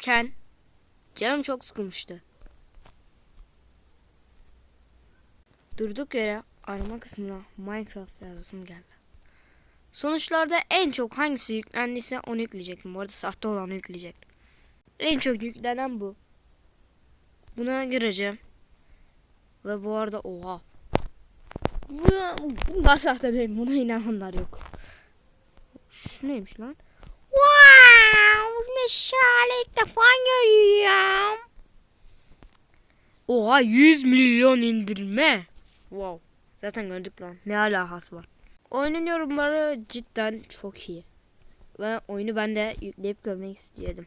oynarken canım çok sıkılmıştı. Durduk yere arama kısmına Minecraft yazısım geldi. Sonuçlarda en çok hangisi yüklendiyse onu yükleyecektim. Bu arada sahte olanı yükleyecektim. En çok yüklenen bu. Buna gireceğim. Ve bu arada oha. Bu, bu sahte değil. Buna inananlar yok. Şu neymiş lan? Wow! Meşale ilk defa görüyorum. Oha 100 milyon indirme. Wow. Zaten gördük lan. Ne alakası var. Oyunun yorumları cidden çok iyi. Ve oyunu ben de yükleyip görmek istiyordum.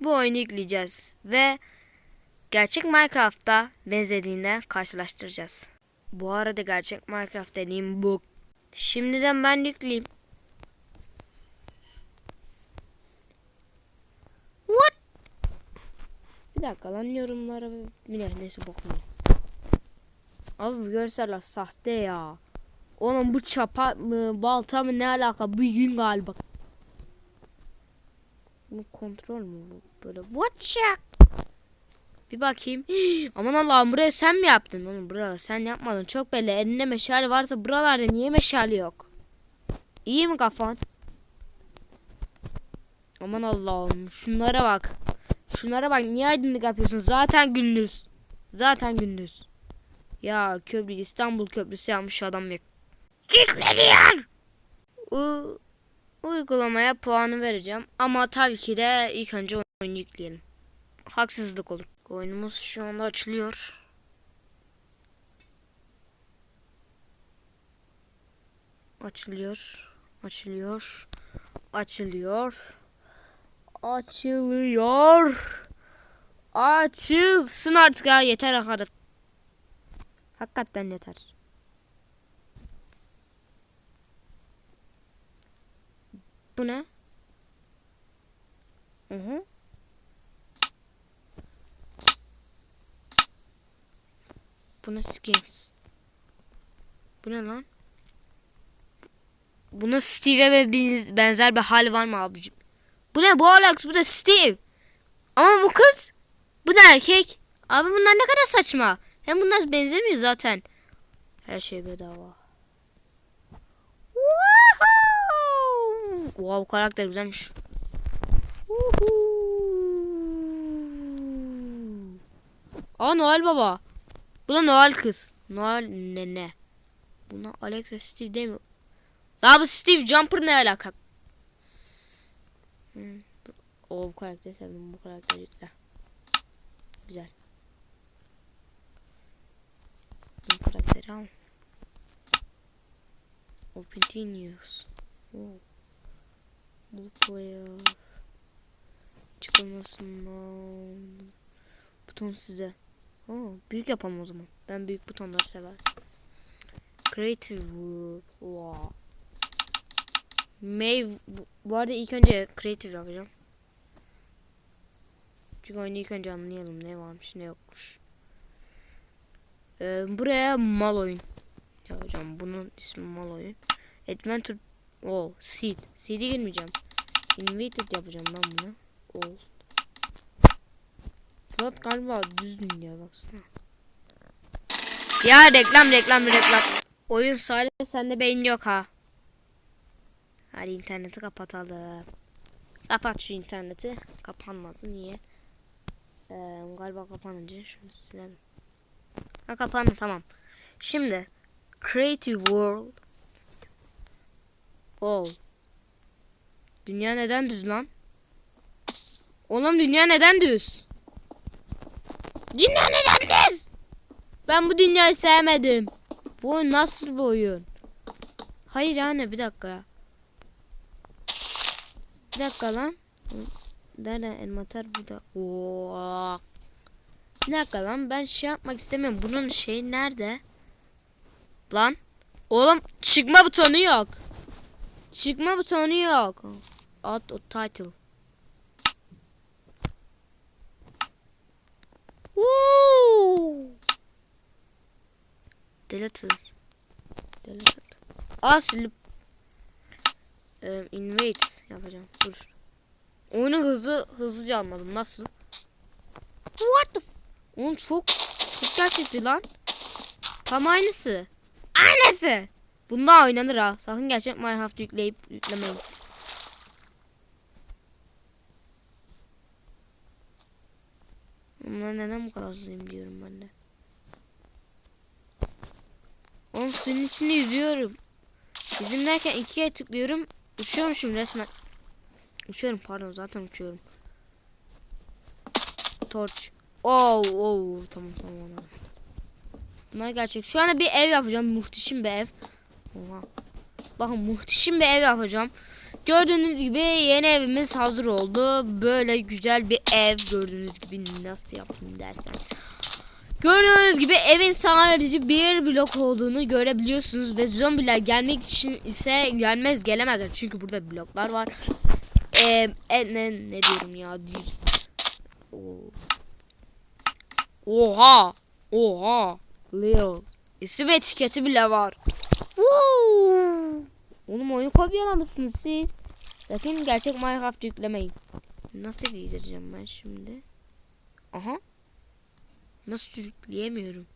Bu oyunu yükleyeceğiz ve gerçek Minecraft'ta benzediğinde karşılaştıracağız. Bu arada gerçek Minecraft dediğim bu. Şimdiden ben yükleyeyim. What? Bir dakika lan yorumlara bir ne neyse bakmayayım. Abi bu görseller sahte ya. Oğlum bu çapa mı balta mı ne alaka bu yün galiba. Bu kontrol mü bu? Böyle watch out. Bir bakayım. Aman Allah'ım buraya sen mi yaptın? Oğlum burada sen yapmadın. Çok belli. Elinde meşale varsa buralarda niye meşale yok? İyi mi kafan? Aman Allah'ım şunlara bak. Şunlara bak niye aydınlık yapıyorsun? Zaten gündüz. Zaten gündüz. Ya köprü İstanbul köprüsü yapmış adam yok. Yükleniyor. U uygulamaya puanı vereceğim. Ama tabii ki de ilk önce oyunu yükleyelim. Haksızlık olur. Oyunumuz şu anda açılıyor. Açılıyor. Açılıyor. Açılıyor. Açılıyor. Açılsın artık ya yeter hakaret. Hakikaten yeter. Bu ne? Hı hı. Bu ne skins? Bu ne lan? Buna Steve'e benzer bir hal var mı abicim? Bu ne? Bu Alex, bu da Steve. Ama bu kız, bu da erkek. Abi bunlar ne kadar saçma. Hem bunlar benzemiyor zaten. Her şey bedava. Wow, wow karakter güzelmiş. Aa Noel baba. Bu da Noel kız. Noel nene. Buna Alex ve Steve mi? Daha bu Steve Jumper ne alaka? Hmm. O bu karakteri sevdim. Bu karakteri yükle. Güzel. Bu karakteri al. Open News. Oh. Multiplayer. Çıkılmasından. Buton size. Oo, büyük yapalım o zaman. Ben büyük butonları severim. Creative World. Wow. May bu, arada ilk önce creative yapacağım. Çünkü oyunu ilk önce anlayalım ne varmış ne yokmuş. Ee, buraya mal oyun yapacağım. Bunun ismi mal oyun. Adventure Oh, seed. Seed'e girmeyeceğim. Invited yapacağım ben bunu. Old. Flat galiba düz dünya baksana. Ya reklam reklam reklam. Oyun sadece sende beyin yok ha. Hadi interneti kapatalım. Kapat şu interneti. Kapanmadı niye? Ee, galiba kapanınca şunu silelim. Ha kapandı tamam. Şimdi Creative World Oh. Dünya neden düz lan? Oğlum dünya neden düz? Dünya neden düz? Ben bu dünyayı sevmedim. Bu nasıl bir oyun? Hayır yani bir dakika. Bir dakika lan. Nerede envanter burada? Oo. Bir dakika lan ben şey yapmak istemiyorum. Bunun şeyi nerede? Lan. Oğlum çıkma butonu yok. Çıkma butonu yok. Add o title. Woo! Deleted. Deleted. Silip. Ee, invite yapacağım. Dur. Oyunu hızlı hızlıca anladım. Nasıl? What the f- Oğlum çok çok gerçekti lan. Tam aynısı. Aynısı. Bunda oynanır ha. Sakın gerçek Minecraft yükleyip yüklemeyin. Bunlar neden bu kadar hızlıyım diyorum ben de. Oğlum suyun içinde yüzüyorum. Yüzüm derken ikiye tıklıyorum. Uçuyormuşum resmen. Uçuyorum pardon zaten uçuyorum. Torch. Oh, oh tamam tamam. Bunlar gerçek. Şu anda bir ev yapacağım. Muhteşem bir ev. Oha. Bakın muhteşem bir ev yapacağım. Gördüğünüz gibi yeni evimiz hazır oldu. Böyle güzel bir ev gördüğünüz gibi nasıl yaptım dersen. Gördüğünüz gibi evin sadece bir blok olduğunu görebiliyorsunuz ve zombiler gelmek için ise gelmez gelemezler çünkü burada bloklar var. Ee, ne, ne diyorum ya? Oha! Oha! Leo. İsim etiketi bile var. Woo! Oğlum oyun kopyalamışsınız siz. Sakın gerçek Minecraft yüklemeyin. Nasıl giydireceğim ben şimdi? Aha. Nasıl sürükleyemiyorum.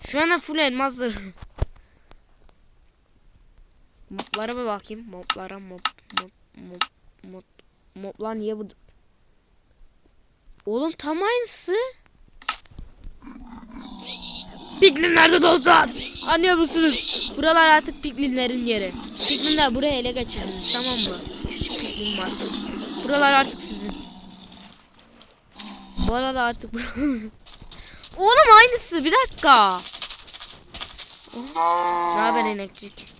Şu anda full elmas zırhı. Moblara bir bakayım. Moblara mob mob mob mob moblar niye burada? Oğlum tam aynısı. Piklinlerde dostlar. Anlıyor musunuz? Buralar artık piklinlerin yeri. Piklinler buraya ele geçirdiniz tamam mı? Küçük piklin var. Buralar artık sizin. Bu arada artık Oğlum aynısı bir dakika. Ne haber inekçik?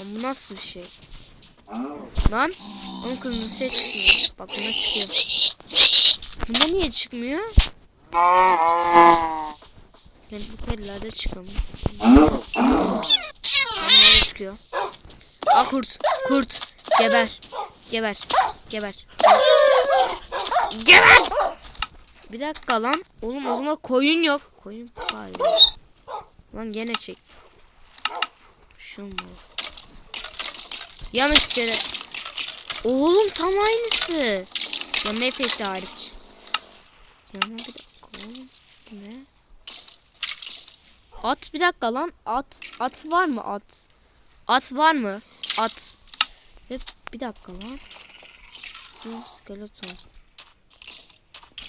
Lan bu nasıl bir şey? Lan onun kırmızı şey çıkmıyor. Bak buna çıkıyor. Bunda niye çıkmıyor? Yani bu kedilerde çıkamıyor. Bunlara çıkıyor. Aa kurt. Kurt. Geber. Geber. Geber. Geber. Bir dakika lan. Oğlum o zaman koyun yok. Koyun var ya. Lan gene çek. Şu mu? Yanlış yere. Oğlum tam aynısı. Yanma efekti hariç. Yanma bir dakika oğlum. Ne? At bir dakika lan. At. At var mı at? At var mı? At. Ve bir dakika lan. Sınıf skeleton.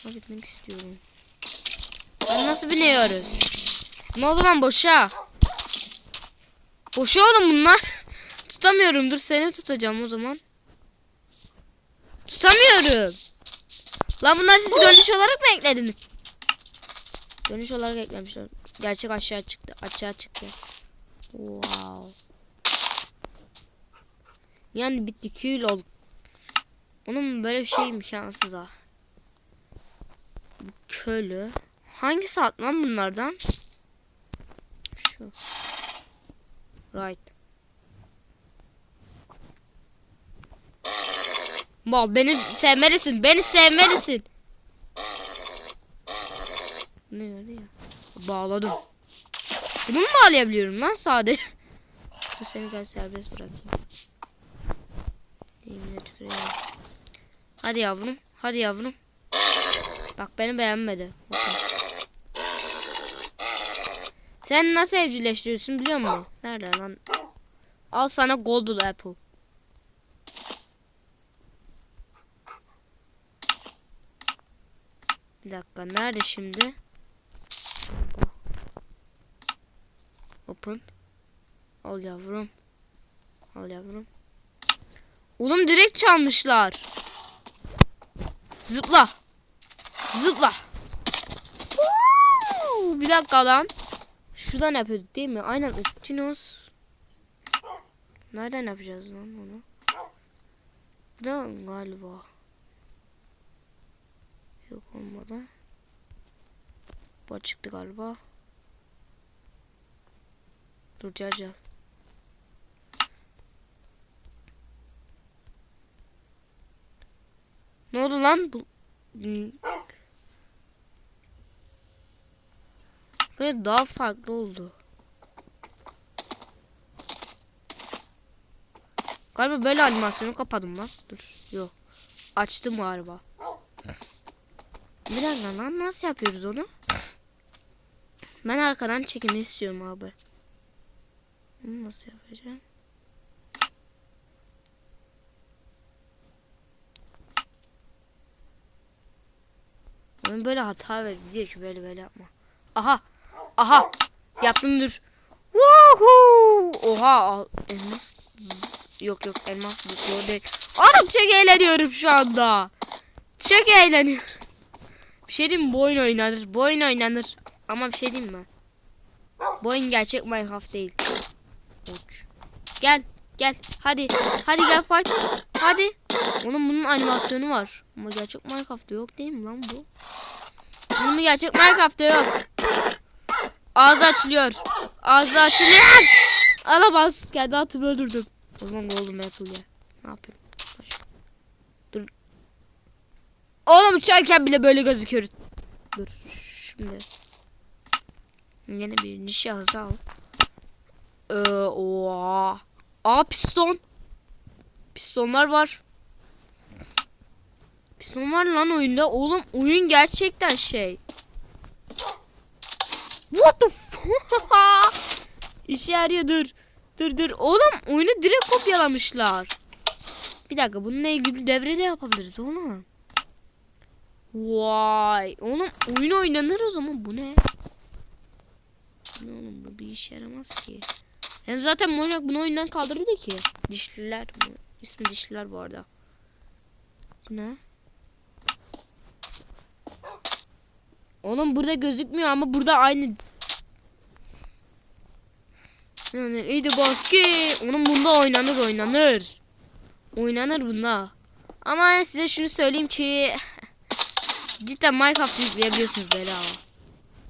Ben bitmek istiyorum. Ben nasıl biniyoruz? Ne oldu lan boşa? Boşa oğlum bunlar. Tutamıyorum. Dur seni tutacağım o zaman. Tutamıyorum. Lan bunlar siz dönüş olarak mı eklediniz? Dönüş olarak eklemişler. Gerçek aşağı çıktı. Aşağı çıktı. Wow. Yani bitti kül ol. Onun böyle bir şey imkansız ha. Bu Köylü. Hangi saat lan bunlardan? Şu. Right. Mal beni sevmelisin. Beni sevmelisin. Ne öyle ya? Bağladım. Bunu mu bağlayabiliyorum lan sade? Dur seni gel serbest bırakayım. Yemin tüküreyim. Hadi yavrum. Hadi yavrum. Bak beni beğenmedi. Sen nasıl evcilleştiriyorsun biliyor musun? Nerede lan? Al sana golden apple. Bir dakika nerede şimdi? Open. Al yavrum. Al yavrum. Oğlum direkt çalmışlar. Zıpla. Zıpla. Bir dakika lan. Şuradan yapıyorduk değil mi? Aynen Optimus. Nereden yapacağız lan onu? Buradan galiba. Yok olmadı. Bu çıktı galiba. Dur Carcal. Ne oldu lan? Bu... Böyle daha farklı oldu. Galiba böyle animasyonu kapadım lan. Dur. Yok. Açtım galiba. Bir dakika lan nasıl yapıyoruz onu? Ben arkadan çekimi istiyorum abi. Bunu nasıl yapacağım? Ben böyle hata verdi diyor ki böyle böyle yapma. Aha. Aha. Yaptım dur. Woohoo! Oha. Elmas. Yok yok elmas bu değil. Oğlum çok eğleniyorum şu anda. Çok eğleniyorum. Bir şey diyeyim? Bu oyun oynanır. Bu oyun oynanır. Ama bir şey diyeyim mi? Bu oyun gerçek Minecraft değil. Gel. Gel. Hadi. Hadi gel fight. Hadi. Onun bunun animasyonu var. Ama gerçek Minecraft'ta yok değil mi lan bu? Bunun gerçek Minecraft'ta yok. Ağzı açılıyor. Ağzı açılıyor. Alamaz. Kendi atımı öldürdüm. O zaman golden apple ya. Ne yapayım? Başka. Dur. Oğlum uçarken bile böyle gözüküyoruz. Dur. Şimdi. Yine bir nişahı al. Ee, oha. Aa piston. Pistonlar var. Piston var lan oyunda. Oğlum oyun gerçekten şey. What the fuck? İşe yarıyor dur. Dur dur. Oğlum oyunu direkt kopyalamışlar. Bir dakika bununla ilgili devre de yapabiliriz oğlum. Vay. Oğlum oyun oynanır o zaman. Bu ne? Ne oğlum bu bir işe yaramaz ki. Hem zaten Monyak bunu oyundan kaldırdı ki. Dişliler. Bu. İsmi dişliler bu arada. Bu ne? Oğlum burada gözükmüyor ama burada aynı. Yani iyiydi baski. Onun bunda oynanır oynanır. Oynanır bunda. Ama size şunu söyleyeyim ki cidden Minecraft yükleyebiliyorsunuz bedava.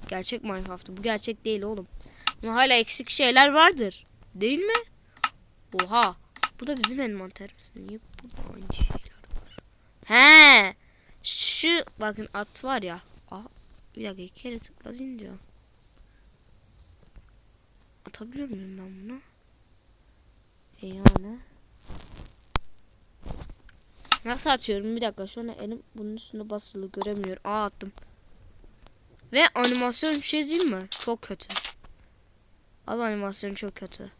Gerçek Minecraft'ı. Bu gerçek değil oğlum. Ama hala eksik şeyler vardır. Değil mi? Oha. Bu da bizim envanterimiz. Niye burada aynı şeyler var? He. Şu bakın at var ya. Aha, bir dakika iki kere tıklayınca. Atabiliyor muyum ben bunu? E yani. Nasıl atıyorum? Bir dakika şu elim bunun üstünde basılı göremiyorum. Aa attım. Ve animasyon bir şey değil mi? Çok kötü. Abi animasyon çok kötü.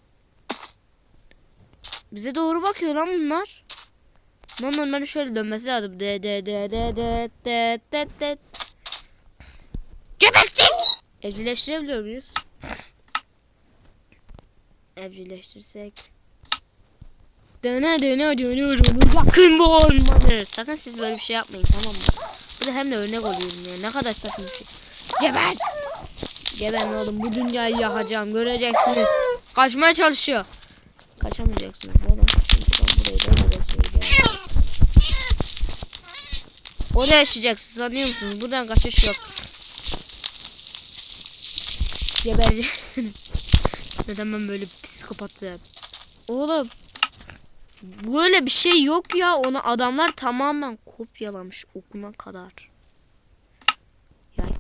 Bize doğru bakıyor lan bunlar. Bunun normalde şöyle dönmesi lazım. De de de de de de de de. Göbekçik! Evcilleştirebiliyor muyuz? Evcilleştirsek. Dene dene dönüyorum. Bakın bu ormanı. Sakın siz böyle bir şey yapmayın tamam mı? Bu da hem de örnek oluyorum ya. Ne kadar saçma bir şey. Geber! Geberin oğlum bu dünyayı yakacağım. Göreceksiniz. Kaçmaya çalışıyor. Kaçamayacaksınız. Neden? Orada yaşayacaksınız anlıyor musunuz? Buradan kaçış yok. Gebereceksiniz. Neden ben böyle psikopatım? Oğlum. Böyle bir şey yok ya. Onu adamlar tamamen kopyalamış okuna kadar. Yani.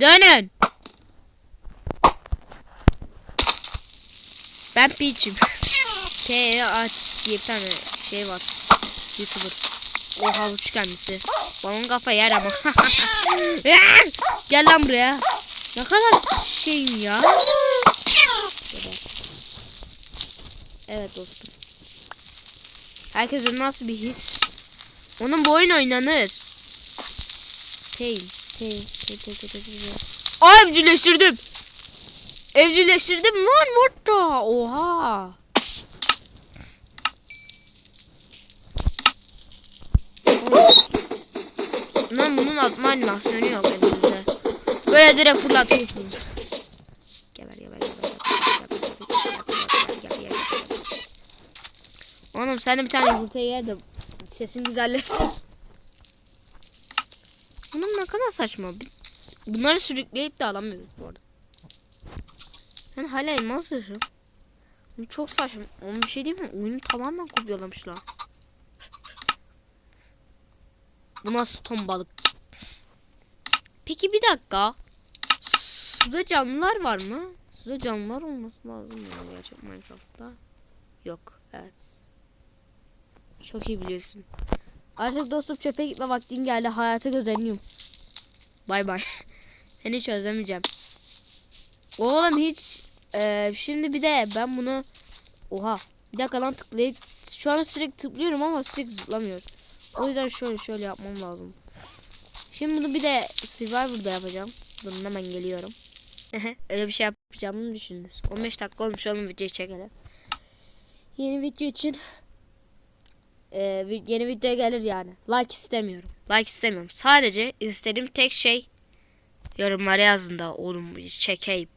Dönün. Ben Peach'im. T aç diye bir tane şey var. Youtuber. O havuç kendisi. Balon kafa yer ama. Gel lan buraya. Ne kadar şeyim ya. Evet dostum. Herkesin nasıl bir his? Onun bu oyun oynanır. Tail. Tail. Tail. Tail. Tail. Tail. Aa evcilleştirdim. Evcilleştirdim lan burada. Oha. Lan bunun atma animasyonu yok elimizde. Böyle direkt fırlatıyorsunuz. Geber geber geber. Oğlum sen de bir tane yumurta yer de sesin güzelleşsin. Bunun ne kadar saçma. Bunları sürükleyip de alamıyoruz bu arada. Ben hala elmas. Bu çok saçma. Onun bir şey değil mi? Oyunu tamamen kopyalamışlar. Bu nasıl ton balık? Peki bir dakika. Suda canlılar var mı? Suda canlılar olması lazım ya gerçek Minecraft'ta. Yok. Evet. Çok iyi biliyorsun. Artık dostum çöpe gitme vaktin geldi. Hayata gözeniyorum. Bay bay. Seni hiç. Oğlum hiç eee, şimdi bir de ben bunu oha bir dakika lan tıklayıp şu an sürekli tıklıyorum ama sürekli zıplamıyor. O yüzden şöyle şöyle yapmam lazım. Şimdi bunu bir de Survivor'da yapacağım. Bunun hemen geliyorum. Öyle bir şey yapacağımı düşündünüz. 15 dakika olmuş oğlum videoyu çekelim. Yeni video için vi- yeni video gelir yani. Like istemiyorum. Like istemiyorum. Sadece istediğim tek şey yorumlara yazın da oğlum çekeyim.